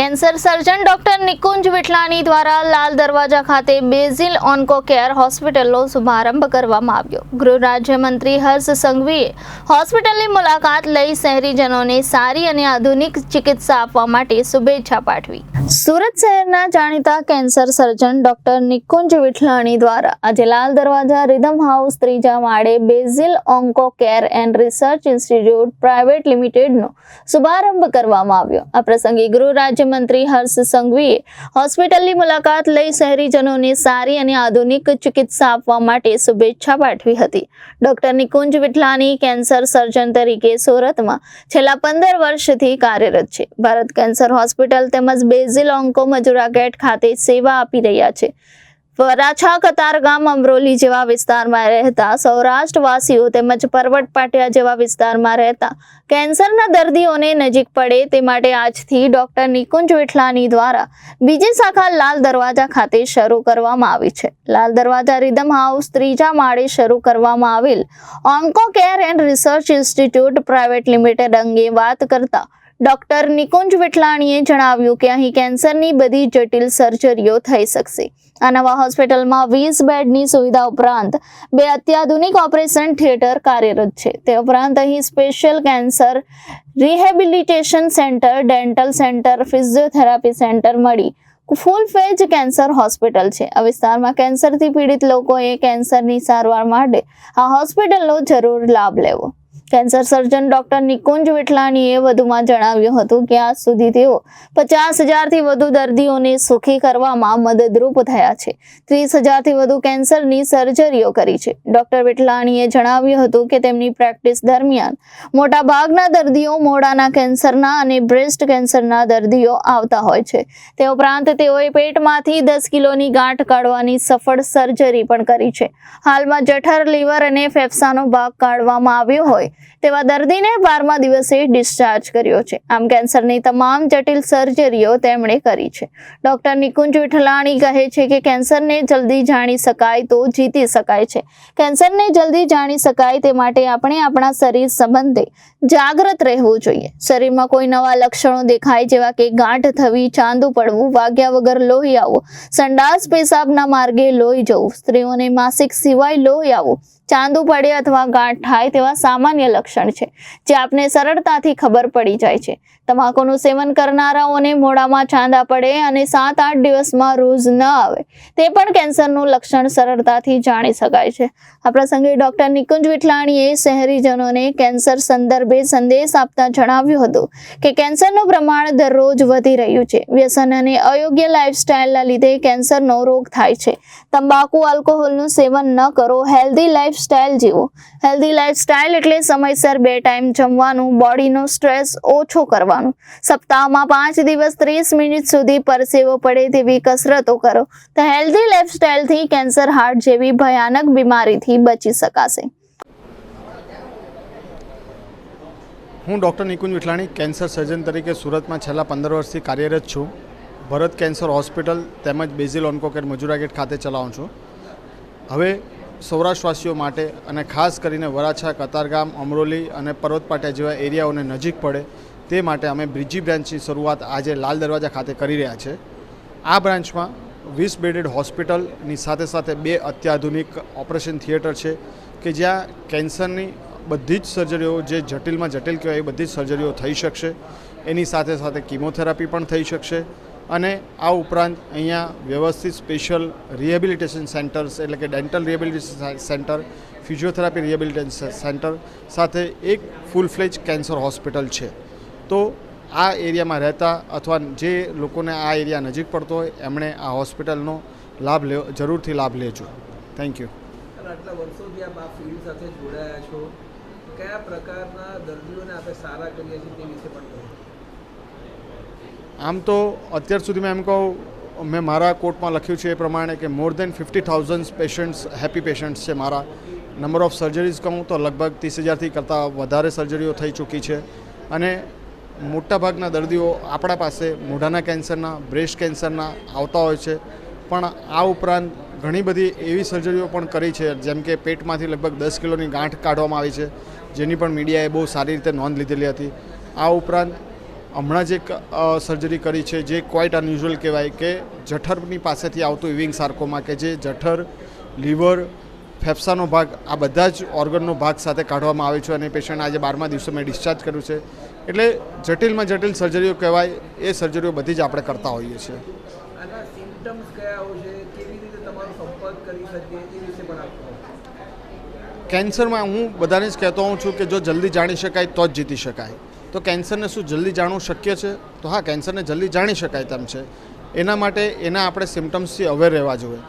Cancer surgeon doctor Nikunj Vithalani દ્વારા લાલ દરવાજા ખાતે બેઝિલ ઓન્કો કેર હોસ્પિટલનો શુભારંભ કરવામાં આવ્યો. ગૃહ રાજ્યમંત્રી હર્ષ સંઘવીએ હોસ્પિટલની મુલાકાત લઈ શહેરીજનોને સારી અને આધુનિક ચિકિત્સા આપવા માટે શુભેચ્છા પાઠવી. સુરત શહેરના જાણીતા cancer surgeon doctor Nikunj Vithalani દ્વારા આજે લાલ દરવાજા, રિધમ હાઉસ, ત્રીજા માળે Basil onco care and research institute private લિમિટેડનો શુભારંભ કરવામાં આવ્યો. આ પ્રસંગે ગૃહ રાજ્યમંત્રી હર્ષ સંઘવીએ હોસ્પિટલની મુલાકાત લઈ શહેરીજનોને સારી અને આધુનિક ચિકિત્સા આપવા માટે શુભેચ્છા પાઠવી હતી. Doctor Nikunj Vithalani cancer surgeon તરીકે સુરતમાં છેલ્લા પંદર વર્ષથી કાર્યરત છે. ભારત કેન્સર હોસ્પિટલ તેમજ બેઝિલ ઓન્કો મજુરા ગેટ ખાતે સેવા આપી રહ્યા છે. વરાછા કતારગામ અમરોલી જેવા વિસ્તારમાં રહેતા સૌરાષ્ટ્રવાસીઓ તેમજ પર્વત પાટિયા જેવા વિસ્તારમાં રહેતા કેન્સરના દર્દીઓને નજીક પડે તે માટે આજથી ડોક્ટર નિકુંજ વિઠલાની દ્વારા બીજી શાખા લાલ દરવાજા ખાતે શરૂ કરવામાં આવી છે. લાલ દરવાજા રિધમ હાઉસ ત્રીજા માળે શરૂ કરવામાં આવેલ onco care and research institute private limited અંગે વાત કરતા ડોક્ટર નિકુંજ વિઠલાણીએ જણાવ્યું કે અહીં કેન્સરની બધી જટિલ સર્જરીઓ થઈ શકશે. આ નવા હોસ્પિટલમાં વીસ બેડની સુવિધા ઉપરાંત બે અત્યાધુનિક ઓપરેશન થિયેટર કાર્યરત છે. તે ઉપરાંત અહીં special cancer rehabilitation center, dental center, physiotherapy center મળી ફૂલ ફેજ કેન્સર હોસ્પિટલ છે. આ વિસ્તારમાં કેન્સરથી પીડિત લોકોએ કેન્સરની સારવાર માટે આ હોસ્પિટલનો જરૂર લાભ લેવો. કેન્સર સર્જન ડોક્ટર નિકુંજ વિઠલાણીએ વધુમાં જણાવ્યું હતું કે આજ સુધી તેઓ પચાસ હજારથી વધુ દર્દીઓને સુખી કરવામાં મદદરૂપ થયા છે. ત્રીસ હજારથી વધુ કેન્સરની સર્જરીઓ કરી છે. ડોક્ટર વિઠલાણીએ જણાવ્યું હતું કે તેમની પ્રેક્ટિસ દરમિયાન મોટા ભાગના દર્દીઓ મોડાના કેન્સરના અને બ્રેસ્ટ કેન્સરના દર્દીઓ આવતા હોય છે. તે ઉપરાંત તેઓએ પેટમાંથી દસ કિલોની ગાંઠ કાઢવાની સફળ સર્જરી પણ કરી છે. હાલમાં જઠર, લીવર અને ફેફસાનો ભાગ કાઢવામાં આવ્યો હોય તેવા દર્દીને બારમા દિવસે ડિસ્ચાર્જ કર્યો છે. આમ કેન્સરની તમામ જટિલ સર્જરીઓ તેમણે કરી છે. ડોક્ટર નિકુંજ વિઠલાણી કહે છે કે કેન્સરને જલ્દી જાણી શકાય તો જીતી શકાય છે. કેન્સરને જલ્દી જાણી શકાય તે માટે આપણે આપણા શરીર સંબંધે જાગૃત રહેવું જોઈએ. શરીરમાં કોઈ નવા લક્ષણો દેખાય જેવા કે ગાંઠ થવી, ચાંદુ પડવું, વાગ્યા વગર લોહી આવવું, સંડાસ પેશાબના માર્ગે લોહી જવું, સ્ત્રીઓને માસિક સિવાય લોહી આવવું ચાંદુ પડે અથવા ગાંઠ થાય તેવા સામાન્ય લક્ષણ છે, જે આપને સરળતાથી ખબર પડી જાય છે. તમાકુનું સેવન કરનારાઓને મોઢામાં ચાંદા પડે અને સાત આઠ દિવસમાં રોજ ન આવે, તે પણ કેન્સરનું લક્ષણ સરળતાથી જાણી શકાય છે. આ પ્રસંગે ડોક્ટર નિકુંજ વિઠલાણીએ શહેરીજનોને કેન્સર સંદર્ભે સંદેશ આપતા જણાવ્યું હતું કે કેન્સરનું પ્રમાણ દરરોજ વધી રહ્યું છે. વ્યસન અને અયોગ્ય લાઇફસ્ટાઇલના લીધે કેન્સરનો રોગ થાય છે. તંબાકુ, આલ્કોહોલનું સેવન ન કરો, હેલ્ધી લાઇફસ્ટાઇલ જીવો. હેલ્ધી લાઇફસ્ટાઇલ એટલે સમયસર બે ટાઈમ જમવાનું બોડીનો સ્ટ્રેસ ઓછો કરવાનું. સપ્તાહમાં પાંચ દિવસ ત્રીસ મિનિટ સુધી પરસેવો પડે તેવી કસરતો કરો. તો હેલ્ધી લાઇફસ્ટાઇલથી કેન્સર હાર્ટ જેવી ભયાનક બીમારીથી બચી શકાશે. હું doctor Nikunj Vithalani cancer surgeon તરીકે સુરતમાં છેલ્લા પંદર વર્ષથી કાર્યરત છું. ભરત કેન્સર હોસ્પિટલ તેમજ basil onco care Majura gate ખાતે ચલાવું છું. હવે સૌરાષ્ટ્રવાસીઓ માટે અને ખાસ કરીને વરાછા, કતારગામ, અમરોલી અને પર્વતપાટિયા જેવા એરિયાઓને નજીક પડે તે માટે અમે બ્રિજી બ્રાન્ચની શરૂઆત આજે લાલ દરવાજા ખાતે કરી રહ્યા છે. આ બ્રાન્ચમાં વીસ બેડેડ હોસ્પિટલની સાથે સાથે બે અત્યાધુનિક ઓપરેશન થિયેટર છે કે જ્યાં કેન્સરની બધી જ સર્જરીઓ જે જટિલમાં જટિલ કહેવાય એ બધી જ સર્જરીઓ થઈ શકશે. એની સાથે સાથે કિમોથેરાપી પણ થઈ શકશે. અને આ ઉપરાંત અહીંયા વ્યવસ્થિત સ્પેશિયલ રિહેબિલિટેશન સેન્ટર્સ એટલે કે dental rehabilitation center, physiotherapy rehabilitation center, સાથે એક ફૂલ ફ્લેજ કેન્સર હોસ્પિટલ છે. તો આ એરિયામાં રહેતા અથવા જે લોકોને આ એરિયા નજીક પડતો હોય, એમણે આ હોસ્પિટલનો લાભ લેવો, જરૂરથી લાભ લેજો. થેન્ક યુ સાથે જોડાયા છો. કયા પ્રકારના દર્દીઓને આપણે સારા કરીએ છીએ તે વિશે પણ આમ તો અત્યાર સુધીમાં એમ કહું, મેં મારા કોર્ટમાં લખ્યું છે એ પ્રમાણે કે more than fifty thousand patients happy patients છે મારા. નંબર ઓફ સર્જરીઝ કહું તો લગભગ ત્રીસ હજારથી કરતાં વધારે સર્જરીઓ થઈ ચૂકી છે. અને મોટાભાગના દર્દીઓ આપણા પાસે મોઢાના કેન્સરના બ્રેસ્ટ કેન્સરના આવતા હોય છે. પણ આ ઉપરાંત ઘણી બધી એવી સર્જરીઓ પણ કરી છે, જેમ કે પેટમાંથી લગભગ દસ કિલોની ગાંઠ કાઢવામાં આવી છે, જેની પણ મીડિયાએ બહુ સારી રીતે નોંધ લીધેલી હતી. આ ઉપરાંત હમણાં જ સર્જરી કરી છે જે ક્વાઇટ અનયુઝ્યુઅલ કહેવાય કે જઠરની પાસેથી આવતું ઇવિંગ સાર્કોમાં કે જે જઠર લીવર ફેફસાનો ભાગ આ બધા જ ઓર્ગનનો ભાગ સાથે કાઢવામાં આવે છે અને પેશન્ટ આજે બારમા દિવસે મેં ડિસ્ચાર્જ કર્યું છે. એટલે જટિલમાં જટિલ સર્જરીઓ કહેવાય એ સર્જરીઓ બધી જ આપણે કરતા હોઈએ છીએ. કેન્સરમાં હું બધાને જ કહેતો હોઉં છું કે જો જલ્દી જાણી શકાય તો જ જીતી શકાય. તો કેન્સરને શું જલ્દી જાણવું શક્ય છે? તો હા, કેન્સરને જલ્દી જાણી શકાય તેમ છે. એના માટે એના આપણે સિમ્ટમ્સથી અવેર રહેવા જોઈએ.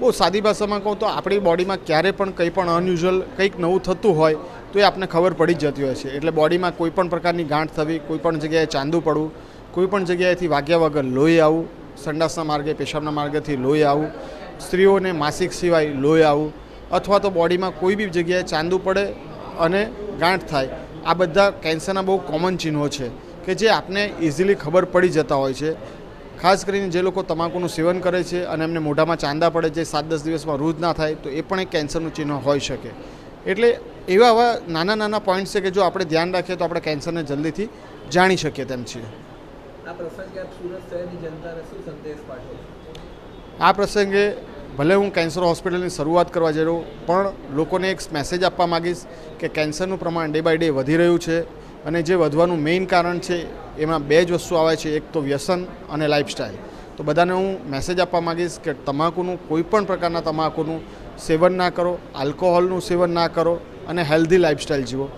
બહુ સાદી ભાષામાં કહું તો આપણી બોડીમાં ક્યારે પણ કંઈ પણ અનયુઝ્યુઅલ કંઈક નવું થતું હોય, તો એ આપણને ખબર પડી જ જતી હોય છે. એટલે બોડીમાં કોઈ પણ પ્રકારની ગાંઠ થવી, કોઈ પણ જગ્યાએ ચાંદું પડવું, કોઈ પણ જગ્યાએથી વાગ્યા વગર લોહી આવવું, સંડાસના માર્ગે, પેશાબના માર્ગેથી લોહી આવવું, સ્ત્રીઓને માસિક સિવાય લોહી આવવું, અથવા તો બોડીમાં કોઈ બી જગ્યાએ ચાંદું પડે અને ગાંઠ થાય આ બધા કેન્સરના બહુ કોમન ચિહ્નો છે કે જે આપને ઇઝીલી ખબર પડી જતા હોય છે. ખાસ કરીને જે લોકો તમાકુનું સેવન કરે છે અને એમને મોઢામાં ચાંદા પડે છે સાત દસ દિવસમાં રૂજ ના થાય તો એ પણ એક કેન્સરનું ચિહ્ન હોઈ શકે. એટલે એવા આવા નાના નાના પોઈન્ટ્સ છે કે જો આપણે ધ્યાન રાખીએ તો આપણે કેન્સરને જલ્દીથી જાણી શકીએ તેમ છીએ. આ પ્રસંગે ભલે હું કેન્સર હોસ્પિટલની શરૂઆત કરવા જઈ રહ્યો, પણ લોકોને એક મેસેજ આપવા માગીશ કે કેન્સરનું પ્રમાણ ડે બાય ડે વધી રહ્યું છે અને જે વધવાનું મેઇન કારણ છે, એમાં બે જ વસ્તુ આવે છે. એક તો વ્યસન અને લાઇફસ્ટાઈલ તો બધાને હું મેસેજ આપવા માગીશ કે તમાકુનું કોઈ પણ પ્રકારના તમાકુનું સેવન ના કરો આલ્કોહોલનું સેવન ના કરો અને હેલ્ધી લાઇફસ્ટાઇલ જીવો.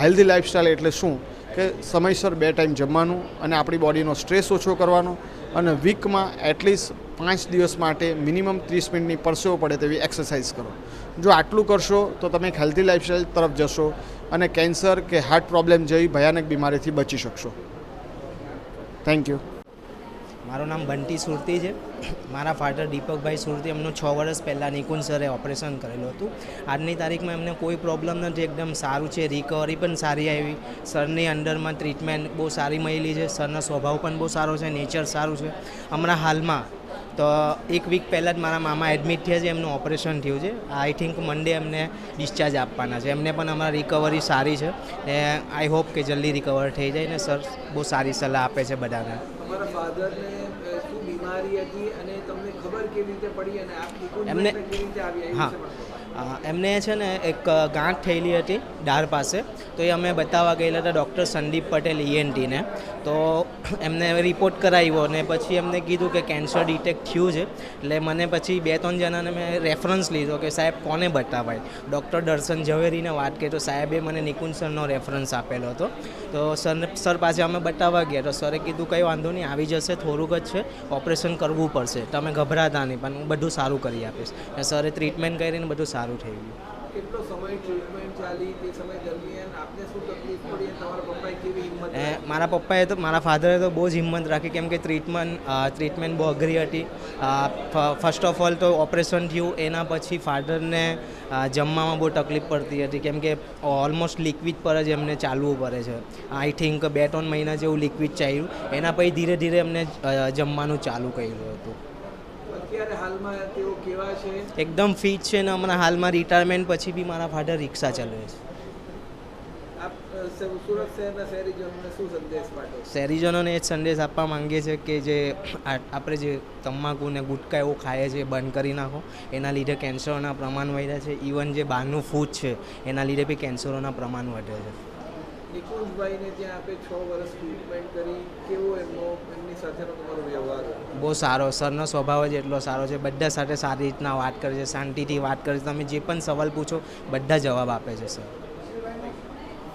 હેલ્ધી લાઇફસ્ટાઈલ એટલે શું? કે સમયસર બે ટાઈમ જમવાનું અને આપણી બોડીનો સ્ટ્રેસ ઓછો કરવાનો અને વીકમાં એટલીસ્ટ પાંચ દિવસ માટે મિનિમમ ત્રીસ મિનિટની પરસેવો પડે તેવી એક્સરસાઇઝ કરો. જો આટલું કરશો તો તમે હેલ્ધી લાઇફસ્ટાઇલ તરફ જશો અને કેન્સર કે હાર્ટ પ્રોબ્લેમ જેવી ભયાનક બીમારીથી બચી શકશો. થેન્ક યુ મારું નામ બંટી સુરતી છે. મારા ફાધર દીપકભાઈ સુરતી એમનું છ વર્ષ પહેલાં નિકુંજ સરે ઓપરેશન કરેલું હતું. આજની તારીખમાં એમને કોઈ પ્રોબ્લેમ નથી. એકદમ સારું છે. રિકવરી પણ સારી આવી. સરની અંડરમાં ટ્રીટમેન્ટ બહુ સારી મળેલી છે. સરનો સ્વભાવ પણ બહુ સારો છે. નેચર સારું છે. હમણાં હાલમાં તો એક વીક પહેલાં જ મારા મામા એડમિટ થયા છે એમનું ઓપરેશન થયું છે. આઈ થિંક મંડે એમને ડિસ્ચાર્જ આપવાના છે. એમને પણ અમારા રિકવરી સારી છે ને આઈ હોપ કે જલ્દી રિકવર થઈ જાય ને સર બહુ સારી સલાહ આપે છે બધાને. એમને- હા. એમને છે ને એક ગાંઠ થયેલી હતી ડાર પાસે. તો એ અમે બતાવવા ગયેલા હતા ડૉક્ટર સંદીપ પટેલ ઈએનટીને તો એમને રિપોર્ટ કરાવ્યો અને પછી એમને કીધું કે કેન્સર ડિટેક્ટ થયું છે. એટલે મને પછી બે ત્રણ જણાને મેં રેફરન્સ લીધો કે સાહેબ કોને બતાવાય? ડૉક્ટર દર્શન ઝવેરીને વાત કરી તો સાહેબે મને નિકુંજ સરનો રેફરન્સ આપેલો હતો. તો સર સર પાસે અમે બતાવવા ગયા. તો સરે કીધું કંઈ વાંધો નહીં, આવી જશે, થોડુંક જ છે. ઓપરેશન કરવું પડશે. તમે ગભરાતા નહીં, પણ હું બધું સારું કરી આપીશ. ને સરે ટ્રીટમેન્ટ કરીને બધું સારું થઈ ગયું. કેટલો સમય ટ્રીટમેન્ટ ચાલી તે સમય દરમિયાન આપને શું તકલીફ પડી તમારા પપ્પાએ કેવી હિંમત એ મારા પપ્પાએ તો મારા ફાધરે તો બહુ જ હિંમત રાખી કેમ કે ટ્રીટમેન્ટ ટ્રીટમેન્ટ બહુ અઘરી હતી. ફર્સ્ટ ઓફ ઓલ તો ઓપરેશન થયું એના પછી ફાધરને જમવામાં બહુ તકલીફ પડતી હતી કેમ કે ઓલમોસ્ટ લિક્વિડ પર જ એમને ચાલવું પડે છે. આઈ થિંક બે ત્રણ મહિના જેવું લિક્વિડ ચાલ્યું એના પછી ધીરે ધીરે એમને જમવાનું ચાલુ કર્યું હતું. હાલમાં તેઓ કેવા છે? એકદમ ફિટ છે ને હમણાં હાલમાં રિટાયરમેન્ટ પછી બી મારા ફાધર રિક્ષા ચલાવે છે. આપ સુરત શહેરના શહેરીજનોને શું સંદેશ પાઠવો? શહેરીજનોને એ જ સંદેશ આપવા માંગીએ છીએ કે જે આપણે જે તમાકુ ને ગુટકા એવું ખાઈએ છીએ બંધ કરી નાખો. એના લીધે કેન્સરોના પ્રમાણ વધ્યા છે. ઇવન જે બહારનું ફૂડ છે એના લીધે બી કેન્સરોના પ્રમાણ વધે છે. નિકુંજભાઈને ત્યાં આપે છ વર્ષ ટ્રીટમેન્ટ કરી. કેવો એમનો, એમની સાથેનો તમારો વ્યવહાર? બહુ સારો. સરનો સ્વભાવ જ એટલો સારો છે. બધા સાથે સારી રીતના વાત કરે છે, શાંતિથી વાત કરે છે. તમે જે પણ સવાલ પૂછો, બધા જવાબ આપે છે, સર.